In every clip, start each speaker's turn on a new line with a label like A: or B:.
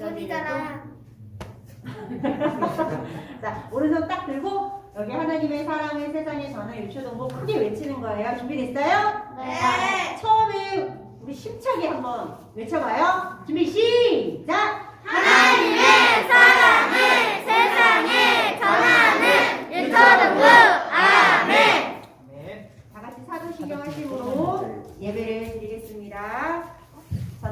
A: 소리잖아.
B: 자 오른손 딱 들고 여기 하나님의 사랑을 세상에 전할 유초동보 크게 외치는 거예요. 준비됐어요?
A: 네.
B: 자, 처음에 우리 힘차게 한번 외쳐봐요. 준비 시작.
A: 하나님의 사랑을 세상에 전하는 유초등부 아멘.
C: 네.
B: 다 같이 사도신경 하심으로 예배를 드리겠습니다.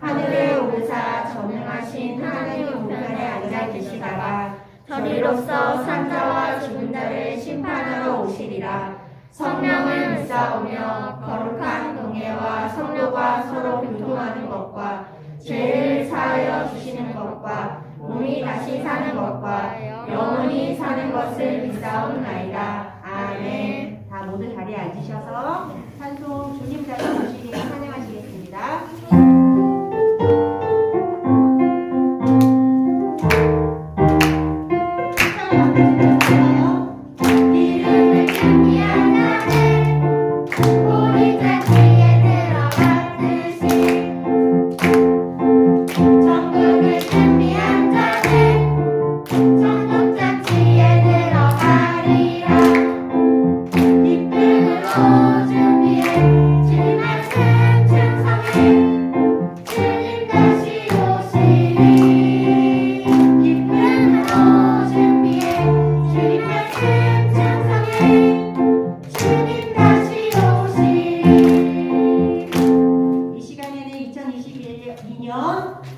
A: 하늘에 오르사 전능하신 하나님 우편에 앉아 계시다가 저리로서 산자와 죽은 자를 심판하러 오시리라. 성령을 믿사오며 거룩한 동해와 성도가 서로 교통하는 것과 죄를 사하여 주시는 것과 몸이 다시 사는 것과 영원히 사는 것을 믿사옵나이다. 아멘.
B: 다 모두 자리에 앉으셔서 찬송 주님 자리 주시니 찬양하시겠습니다. 찬양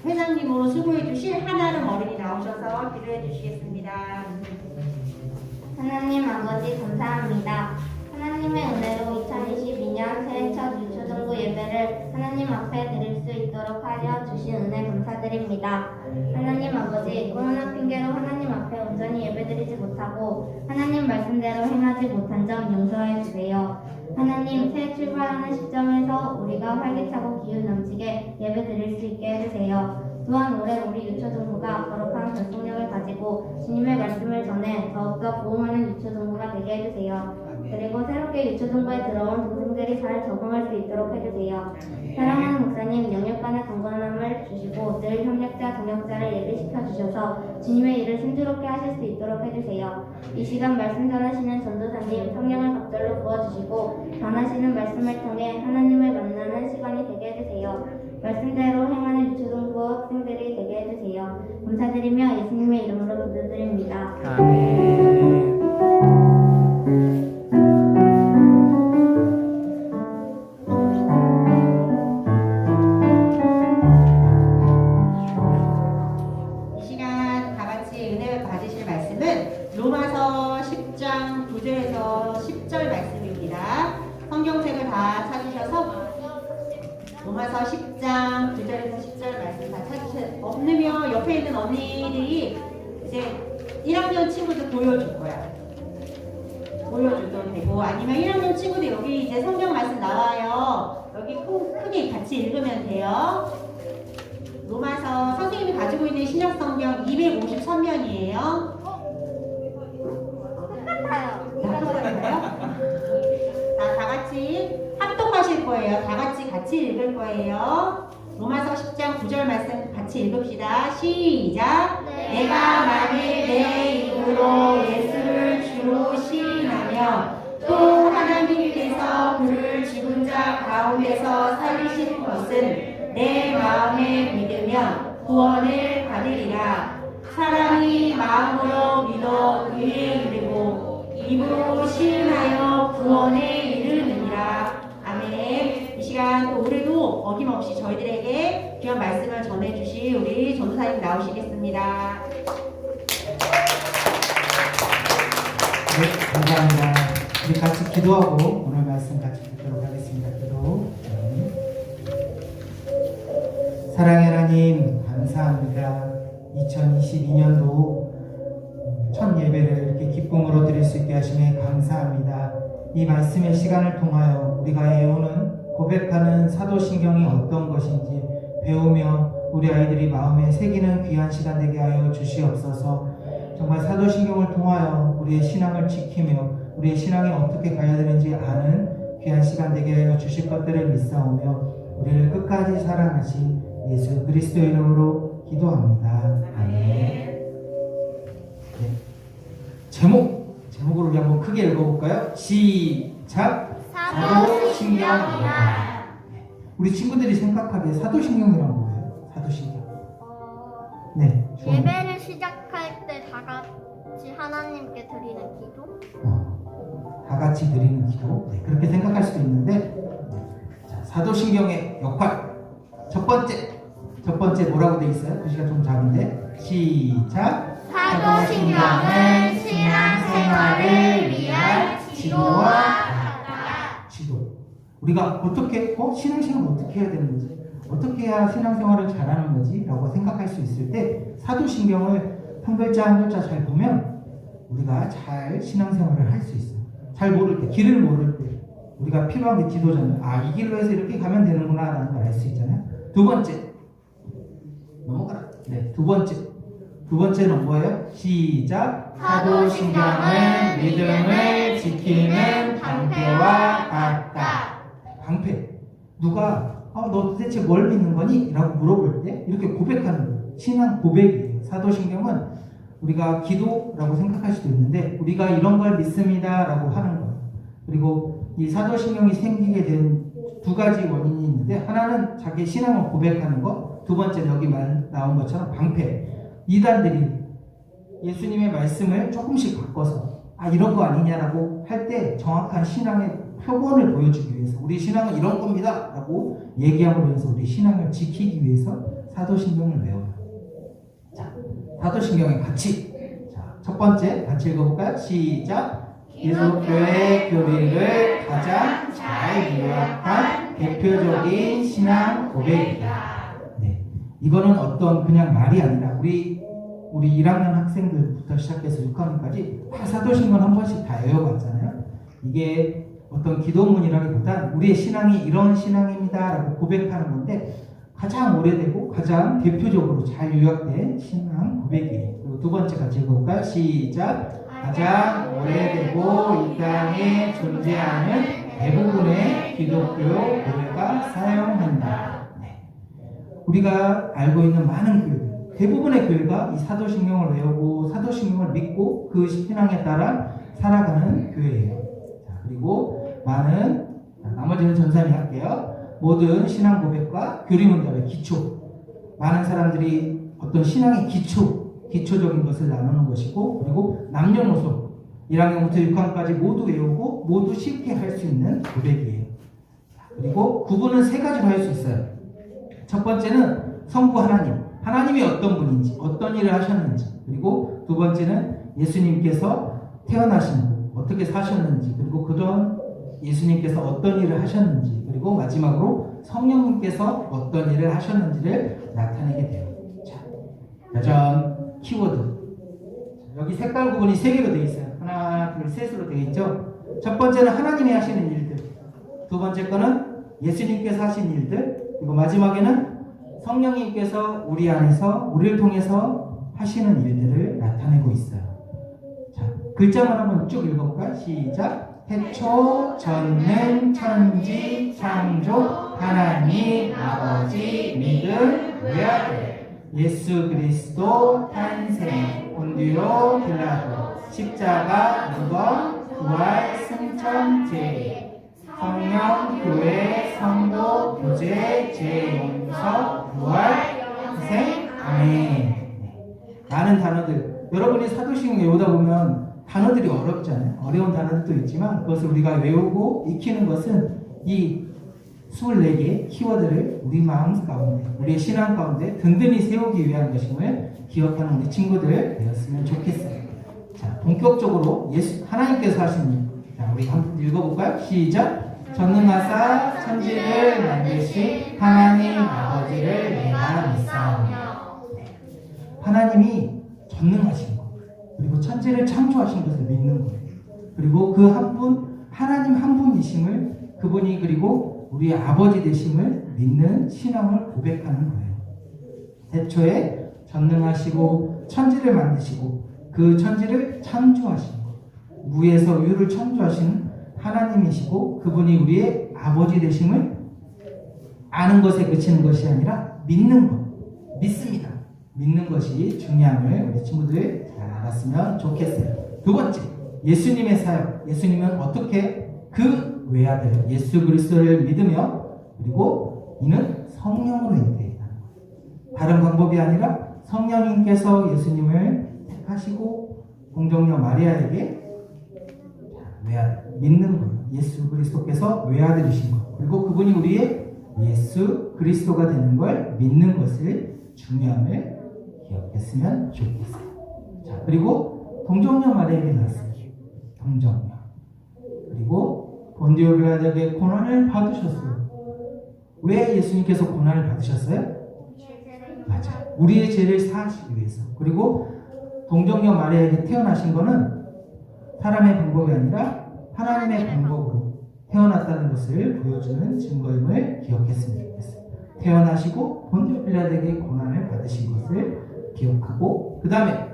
B: 회장님으로 수고해 주실 한아름 어른이 나오셔서 기도해 주시겠습니다.
A: 하나님 아버지 감사합니다. 하나님의 은혜로 2022년 새해 첫 유초등부 예배를 하나님 앞에 드릴 수 있도록 하여 주신 은혜 감사드립니다. 하나님 아버지 코로나 핑계로 하나님 앞에 온전히 예배드리지 못하고 하나님 말씀대로 행하지 못한 점 용서해 주세요. 하나님 새 출발하는 시점에서 우리가 활기차고 기운 넘치게 예배 드릴 수 있게 해주세요. 또한 올해 우리 유초등부가 거룩한 결속력을 가지고 주님의 말씀을 전해 더욱더 부흥하는 유초등부가 되게 해주세요. 그리고 새롭게 유초등부에 들어온 동생들이 잘 적응할 수 있도록 해주세요. 사랑하는 목사님 영역간의 강건함을 주시고 늘 협력자 동역자를 예비시켜 주셔서 주님의 일을 순조롭게 하실 수 있도록 해주세요. 이 시간 말씀 전하시는 전도사님 성령을 갑절로 부어주시고 전하시는 말씀을 통해 하나님을 만나는 시간이 되게 해주세요. 말씀대로 행하는 유초등부 학생들이 되게 해주세요. 감사드리며 예수님의 이름으로 기도드립니다.
C: 아멘.
B: 로마서 10장 9절에서 10절 말씀 다 찾으셔 없으면 옆에 있는 언니들이 이제 1학년 친구들 보여줄 거야. 보여줘도 되고 아니면 1학년 친구들 여기 이제 성경 말씀 나와요. 여기 크- 크게 같이 읽으면 돼요. 로마서 선생님이 가지고 있는 신약 성경 253면이에요. 똑같아요. 거예요. 다 같이 같이 읽을 거예요. 로마서 10장 9절 말씀 같이 읽읍시다. 시작.
A: 네.
B: 내가 만일 내 입으로 예수를 주로 시인하며 또 하나님께서 그를 죽은 자 가운데서 살리신 것은 내 마음에 믿으면 구원을 받으리라. 사람이 마음으로 믿어 의에 이르고 입으로 시인하여 구원에 이르느니라. 아멘. 이 시간 또 올해도 어김없이 저희들에게 귀한 말씀을 전해주실 우리 전도사님 나오시겠습니다.
C: 네, 감사합니다. 우리 같이 기도하고 오늘 말씀 같이 듣도록 하겠습니다. 기도. 음. 사랑의 하나님 감사합니다. 2022년도 첫 예배를 이렇게 기쁨으로 드릴 수 있게 하심에 감사합니다. 이 말씀의 시간을 통하여 우리가 애우는 고백하는 사도신경이 어떤 것인지 배우며 우리 아이들이 마음에 새기는 귀한 시간 되게 하여 주시옵소서. 정말 사도신경을 통하여 우리의 신앙을 지키며 우리의 신앙이 어떻게 가야 되는지 아는 귀한 시간 되게 하여 주실 것들을 믿사오며 우리를 끝까지 사랑하신 예수 그리스도 이름으로 기도합니다. 아멘. 네. 제목 제목을 우리 한번 크게 읽어볼까요? 시작. 사도신경이다. 우리 친구들이 생각하기에 사도신경이란 뭐예요? 사도신경.
A: 어,
C: 네. 좋은-
A: 예배를 시작할 때 다 같이 하나님께 드리는 기도?
C: 어, 다 같이 드리는 기도 네, 그렇게 생각할 수도 있는데 자, 사도신경의 역할 첫 번째 첫 번째 뭐라고 돼 있어요? 글씨가 좀 작은데 시작
A: 사도신경은 신앙 생활을 위한 지도와 같다.
C: 지도 우리가 어떻게 어 신앙생활 어떻게 해야 되는 거지? 어떻게 해야 신앙생활을 잘하는 거지? 라고 생각할 수 있을 때 사도신경을 한 글자 한 글자 잘 보면 우리가 잘 신앙생활을 할 수 있어요. 잘 모를 때, 길을 모를 때 우리가 필요한 게 지도잖아요. 아, 이 길로 해서 이렇게 가면 되는구나 라는 걸 알 수 있잖아요. 두 번째 넘어가라. 네, 두 번째 두 번째는 뭐예요? 시작.
A: 사도신경은 믿음을 지키는 방패와
C: 같다. 방패. 누가 어, 너 도대체 뭘 믿는 거니? 라고 물어볼 때 이렇게 고백하는 거예요. 신앙 고백이에요. 사도신경은 우리가 기도라고 생각할 수도 있는데 우리가 이런 걸 믿습니다라고 하는 거예요. 그리고 이 사도신경이 생기게 된 두 가지 원인이 있는데 하나는 자기 신앙을 고백하는 것, 두 번째는 여기 말 나온 것처럼 방패. 이단들이 예수님의 말씀을 조금씩 바꿔서 아 이런 거 아니냐라고 할 때 정확한 신앙의 표본을 보여주기 위해서 우리 신앙은 이런 겁니다 라고 얘기함으로 해서 우리 신앙을 지키기 위해서 사도신경을 외워요. 자, 사도신경의 가치. 자, 첫 번째 같이 읽어볼까요? 시작. 기독교의 교리를 가장 잘 요약한 대표적인 신앙 고백이다. 네, 이거는 어떤 그냥 말이 아니라 우리 우리 1학년 학생들부터 시작해서 6학년까지 다 사도신경 한 번씩 다 외워봤잖아요. 이게 어떤 기도문이라기보단 우리의 신앙이 이런 신앙입니다라고 고백하는 건데 가장 오래되고 가장 대표적으로 잘 요약된 신앙 고백이에요. 두 번째 같이 읽어볼까요? 시작. 가장 오래되고 이 땅에 존재하는 대부분의 기독교 교회가 사용한다. 네. 우리가 알고 있는 많은 교회들, 대부분의 교회가 이 사도신경을 외우고 사도신경을 믿고 그 신앙에 따라 살아가는 교회예요. 자, 그리고 많은 자, 나머지는 전사님 할게요. 모든 신앙 고백과 교리문답의 기초. 많은 사람들이 어떤 신앙의 기초, 기초적인 것을 나누는 것이고, 그리고 남녀노소 1학년부터 6학년까지 모두 외우고 모두 쉽게 할 수 있는 고백이에요. 자, 그리고 구분은 세 가지로 할 수 있어요. 첫 번째는 성부 하나님, 하나님이 어떤 분인지, 어떤 일을 하셨는지, 그리고 두 번째는 예수님께서 태어나신 분, 어떻게 사셨는지, 그리고 그동안 예수님께서 어떤 일을 하셨는지, 그리고 마지막으로 성령님께서 어떤 일을 하셨는지를 나타내게 돼요. 자, 짜잔, 키워드. 자, 여기 색깔 구분이 세 개로 되어 있어요. 하나, 둘, 셋으로 되어 있죠. 첫 번째는 하나님이 하시는 일들. 두 번째 거는 예수님께서 하신 일들. 그리고 마지막에는 성령님께서 우리 안에서 우리를 통해서 하시는 일들을 나타내고 있어요. 자, 글자만 한번 쭉 읽어볼까요? 시작. 태초 전능 천지 창조 하나님 아버지 믿음 외아들 예수 그리스도 탄생 본디오 빌라도 십자가 무덤 부활 승천 제리 성령 교회 성도 교제 재용서 부활 희생 아멘. 네. 많은 단어들. 여러분이 사도신경 외우다 보면 단어들이 어렵잖아요. 어려운 단어들도 있지만 그것을 우리가 외우고 익히는 것은 이 24개의 키워드를 우리 마음 가운데 우리의 신앙 가운데 든든히 세우기 위한 것임을 기억하는 우리 친구들 되었으면 좋겠어요. 자 본격적으로 예수 하나님께서 하신 일. 자, 우리 한번 읽어볼까요? 시작 전능하사 천지를 만드신 하나님 아버지를 내가 믿사오며 하나님이 전능하신 것 그리고 천지를 창조하신 것을 믿는 거예요. 그리고 그 한 분 하나님 한 분이심을 그분이 그리고 우리의 아버지 되심을 믿는 신앙을 고백하는 거예요. 애초에 전능하시고 천지를 만드시고 그 천지를 창조하신 것 무에서 유를 창조하신 하나님이시고 그분이 우리의 아버지 되심을 아는 것에 그치는 것이 아니라 믿는 것 믿습니다. 믿는 것이 중요함을 우리 친구들 잘 알았으면 좋겠어요. 두 번째, 예수님의 사역. 예수님은 어떻게 그 외아들 예수 그리스도를 믿으며 그리고 이는 성령으로 인도했다는 것. 다른 방법이 아니라 성령님께서 예수님을 택하시고 공정녀 마리아에게 외아들 믿는 것. 예수 그리스도께서 외아들이신 것. 그리고 그분이 우리의 예수 그리스도가 되는 걸 믿는 것을 중요함을 기억했으면 좋겠어요. 자, 그리고 동정녀 마리아에게 나왔어요. 동정녀. 그리고 본디오 빌라에게 고난을 받으셨어요. 왜 예수님께서 고난을 받으셨어요? 맞아. 우리의 죄를 사하시기 위해서. 그리고 동정녀 마리아에게 태어나신 거는 사람의 방법이 아니라 하나님의 방법으로 태어났다는 것을 보여주는 증거임을 기억했으면 좋겠어요. 태어나시고 본디오 빌라에게 고난을 받으신 것을 기억하고 그 다음에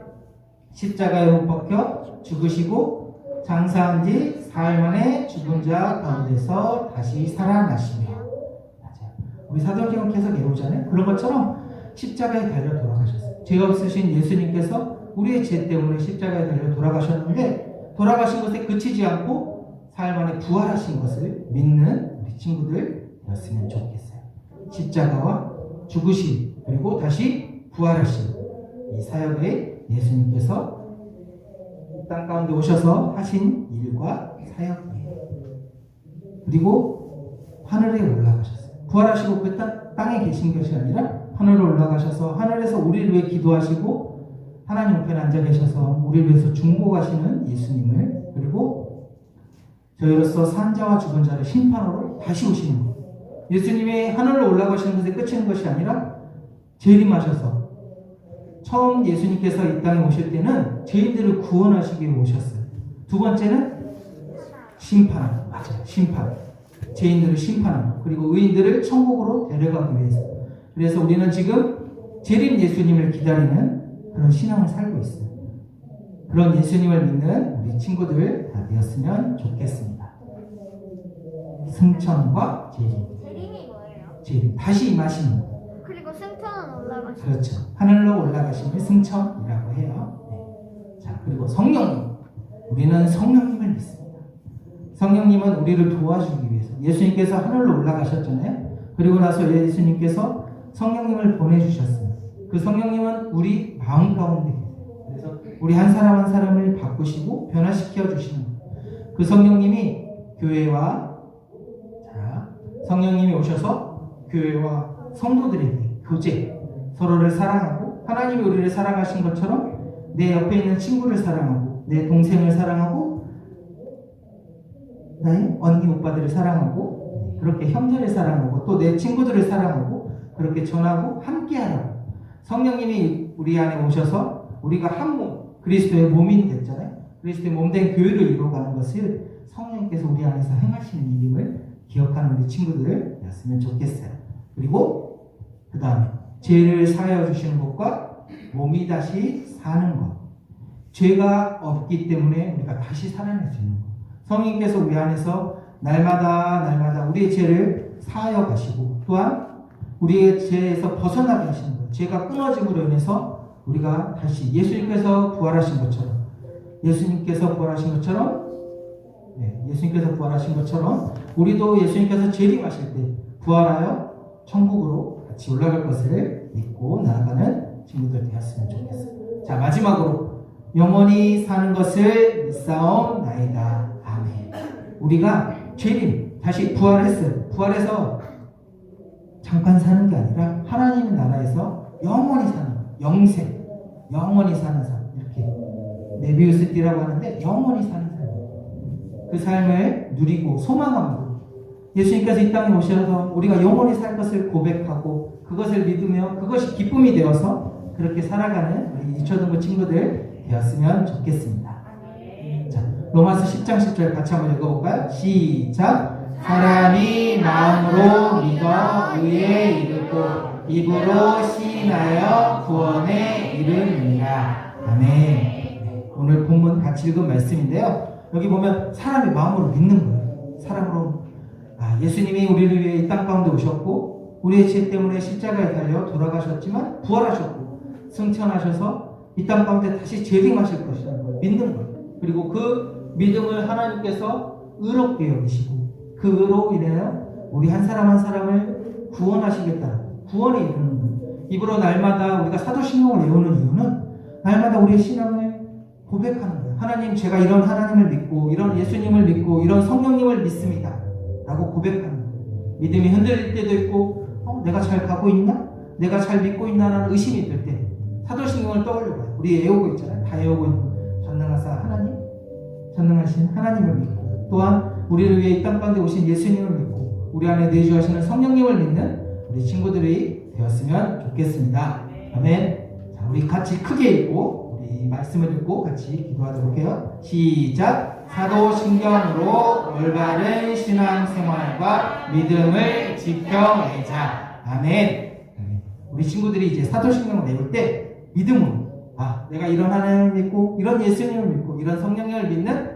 C: 십자가에 못 박혀 죽으시고 장사한 지 사흘 만에 죽은 자 가운데서 다시 살아나시며 맞아요. 우리 사도행전 계속 외우잖아요. 그런 것처럼 십자가에 달려 돌아가셨어요. 죄 없으신 예수님께서 우리의 죄 때문에 십자가에 달려 돌아가셨는데 돌아가신 것에 그치지 않고 만에 부활하신 것을 믿는 우리 친구들 되었으면 좋겠어요. 십자가와 죽으심 그리고 다시 부활하심 이 사역에 예수님께서 땅 가운데 오셔서 하신 일과 사역이에요. 그리고 하늘에 올라가셨어요. 부활하시고 그 땅, 땅에 계신 것이 아니라 하늘로 올라가셔서 하늘에서 우리를 위해 기도하시고 하나님 옆에 앉아 계셔서 우리를 위해서 중보하시는 예수님을 그리고 저희로서 산자와 죽은 자를 심판으로 다시 오시는 것. 예수님이 하늘로 올라가시는 것에 끝이는 것이 아니라 재림하셔서 처음 예수님께서 이 땅에 오실 때는 죄인들을 구원하시기 위해 오셨어요. 두 번째는 심판. 맞아요. 심판. 죄인들을 심판하고 그리고 의인들을 천국으로 데려가기 위해서. 그래서 우리는 지금 재림 예수님을 기다리는 그런 신앙을 살고 있어요. 그런 예수님을 믿는 우리 친구들 다 되었으면 좋겠습니다. 승천과 재림.
A: 재림이 뭐예요?
C: 재림. 다시 임하시는 거.
A: 그리고 승천은 올라가시.
C: 그렇죠. 하늘로 올라가심을 승천이라고 해요. 네. 자, 그리고 성령님. 우리는 성령님을 믿습니다. 성령님은 우리를 도와주기 위해서. 예수님께서 하늘로 올라가셨잖아요. 그리고 나서 예수님께서 성령님을 보내주셨어요. 그 성령님은 우리 마음 가운데 우리 한 사람 한 사람을 바꾸시고 변화시켜 주시는. 그 성령님이 교회와 자, 성령님이 오셔서 교회와 성도들에게 교제, 서로를 사랑하고 하나님이 우리를 사랑하신 것처럼 내 옆에 있는 친구를 사랑하고 내 동생을 사랑하고 나의 언니 오빠들을 사랑하고 그렇게 형제를 사랑하고 또 내 친구들을 사랑하고 그렇게 전하고 함께하라고 성령님이 우리 안에 오셔서 우리가 한 몸 그리스도의 몸이 됐잖아요. 그리스도의 몸된 교회를 이루어가는 것을 성령님께서 우리 안에서 행하시는 일임을 기억하는 우리 친구들이었으면 좋겠어요. 그리고 그 다음에 죄를 사하여 주시는 것과 몸이 다시 사는 것. 죄가 없기 때문에 우리가 다시 살아날 수 있는 것. 성령님께서 우리 안에서 날마다 날마다 우리의 죄를 사하여 가시고 또한 우리의 죄에서 벗어나게 하시는 것. 죄가 끊어짐으로 인해서 우리가 다시 예수님께서 부활하신 것처럼 예수님께서 부활하신 것처럼 네, 예수님께서 부활하신 것처럼 우리도 예수님께서 재림하실 때 부활하여 천국으로 같이 올라갈 것을 믿고 나아가는 친구들 되었으면 좋겠어요. 자 마지막으로 영원히 사는 것을 믿사옵나이다. 아멘. 우리가 재림 다시 부활했어요. 부활해서 잠깐 사는 게 아니라 하나님의 나라에서 영원히 사는. 영생, 영원히 사는 삶 이렇게 네비우스 띠라고 하는데 영원히 사는 삶. 그 삶을 누리고 소망함으로 예수님께서 이 땅에 오셔서 우리가 영원히 살 것을 고백하고 그것을 믿으며 그것이 기쁨이 되어서 그렇게 살아가는 우리 유초등부 친구들 되었으면 좋겠습니다. 자, 로마서 10장 10절 같이 한번 읽어볼까요? 시작. 사람이 마음으로 믿어 의에 이르고 입으로 시인하여 구원에 이르느니라. 아멘. 네, 오늘 본문 같이 읽은 말씀인데요. 여기 보면 사람이 마음으로 믿는 거예요. 사람으로 아, 예수님이 우리를 위해 이 땅 가운데 오셨고 우리의 죄 때문에 십자가에 달려 돌아가셨지만 부활하셨고 승천하셔서 이 땅 가운데 다시 재림하실 것이라는 걸 믿는 거예요. 그리고 그 믿음을 하나님께서 의롭게 여기시고 그 의로 인하여 우리 한 사람 한 사람을 구원하시겠다. 구원에 이르는 거예요. 입으로 날마다 우리가 사도신경을 외우는 이유는 날마다 우리의 신앙을 고백하는 거예요. 하나님, 제가 이런 하나님을 믿고, 이런 예수님을 믿고, 이런 성령님을 믿습니다. 라고 고백하는 거예요. 믿음이 흔들릴 때도 있고, 어, 내가 잘 가고 있나? 내가 잘 믿고 있나라는 의심이 들 때, 사도신경을 떠올려봐요. 우리 애우고 있잖아요. 다 애우고 있는 거. 전능하사 하나님? 전능하신 하나님을 믿고, 또한 우리를 위해 이 땅 가운데 오신 예수님을 믿고, 우리 안에 내주하시는 성령님을 믿는 우리 친구들이 되었으면 좋겠습니다. 아멘. 자, 우리 같이 크게 읽고 우리 말씀을 읽고 같이 기도하도록 해요. 시작. 사도신경으로 올바른 신앙생활과 믿음을 지켜내자. 아멘. 우리 친구들이 이제 사도신경을 외울 때 믿음으로 아 내가 이런 하나님을 믿고 이런 예수님을 믿고 이런 성령님을 믿는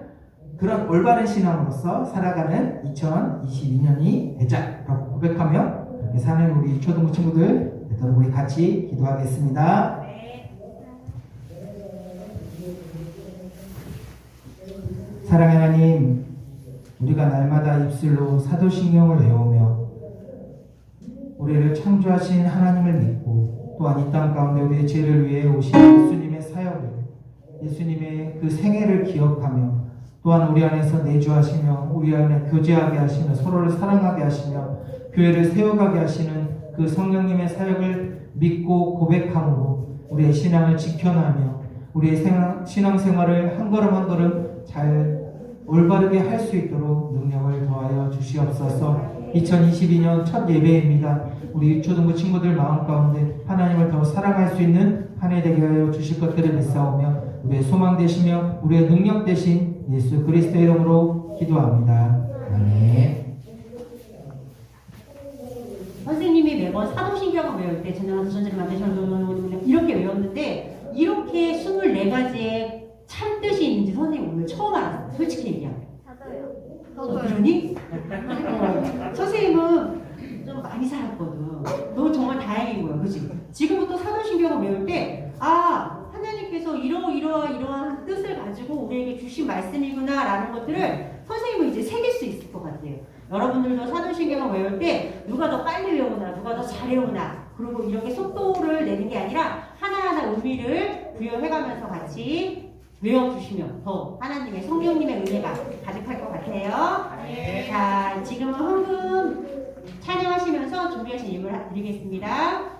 C: 그런 올바른 신앙으로서 살아가는 2022년이 되자라고 고백하며 사는 우리 초등부 친구들 되도록 우리 같이 기도하겠습니다. 사랑의 하나님, 우리가 날마다 입술로 사도신경을 외우며 우리를 창조하신 하나님을 믿고 또한 이 땅 가운데 우리의 죄를 위해 오신 예수님의 사역을 예수님의 그 생애를 기억하며 또한 우리 안에서 내주하시며 우리 안에 교제하게 하시며 서로를 사랑하게 하시며 교회를 세워가게 하시는 그 성령님의 사역을 믿고 고백함으로 우리의 신앙을 지켜나며 우리의 생활- 신앙생활을 한 걸음 한 걸음 잘 올바르게 할 수 있도록 능력을 더하여 주시옵소서. 2022년 첫 예배입니다. 우리 유초등부 친구들 마음 가운데 하나님을 더 사랑할 수 있는 한 해 되게 하여 주실 것들을 믿사오며 우리의 소망 되시며 우리의 능력 되신 예수 그리스도의 이름으로 기도합니다. 아멘.
B: 선생님이 매번 사도신경을 외울 때 전능한 전제를 만드셔서 이렇게 외웠는데 이렇게 24가지의 참 뜻이 있는지 선생님 오늘 처음 알았어요. 솔직히 얘기하면.
A: 저도요.
B: 어, 그러니? 어, 선생님은 좀 많이 살았거든. 너 정말 다행인 거야, 그지? 지금부터 사도신경을 외울 때, 아, 하나님께서 이러, 이러, 이러한 가지고 우리에게 주신 말씀이구나라는 것들을 선생님은 이제 새길 수 있을 것 같아요. 여러분들도 사도신경을 외울 때 누가 더 빨리 외우나, 누가 더 잘 외우나, 그리고 이렇게 속도를 내는 게 아니라 하나하나 의미를 부여해가면서 같이 외워주시면 더 하나님의 성령님의 은혜가 가득할 것 같아요. 자, 지금은 헌금 찬양하시면서 준비하신 예물 드리겠습니다.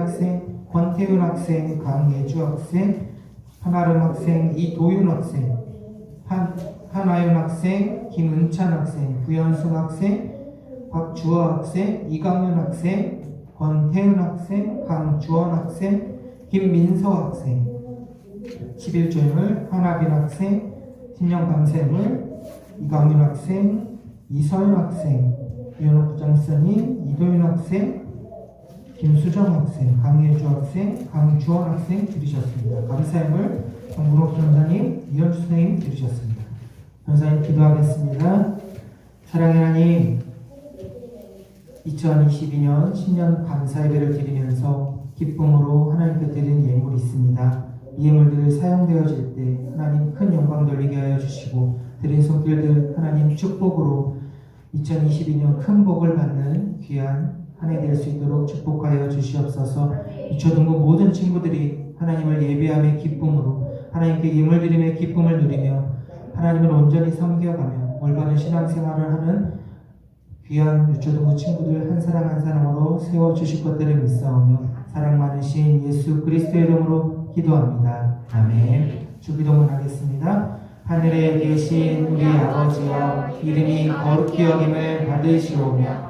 C: 학생, 권태윤 학생, 강예주 학생, 한아름 학생, 이도윤 학생, 한, 한아윤 학생, 김은찬 학생, 구현숙 학생, 박주호 학생, 이강윤 학생, 권태윤 학생, 강주원 학생, 김민서 학생, 11조임을 한하빈 학생, 신영 감샘을 이강윤 학생, 이서윤 학생, 유현옥 부장사님, 이도윤 학생, 김수정 학생, 강예주 학생, 강주원 학생 들으셨습니다. 감사함을 정부록 전사님, 이현주 선생님 들으셨습니다. 전사님 기도하겠습니다. 사랑의 하나님, 2022년 신년 감사 예배를 드리면서 기쁨으로 하나님께 드린 예물이 있습니다. 이 예물들 사용되어질 때 하나님 큰 영광 돌리게 하여 주시고 드린 손길들 하나님 축복으로 2022년 큰 복을 받는 귀한 한해 될 수 있도록 축복하여 주시옵소서. 유초등부 모든 친구들이 하나님을 예배함의 기쁨으로 하나님께 예물 드림의 기쁨을 누리며 하나님을 온전히 섬겨가며 올바른 신앙생활을 하는 귀한 유초등부 친구들 한 사람 한 사람으로 세워 주실 것들을 믿사오며 사랑 많으신 예수 그리스도의 이름으로 기도합니다. 아멘. 주기도문 하겠습니다. 하늘에 계신 우리 아버지여 이름이 거룩히 여김을 받으시오며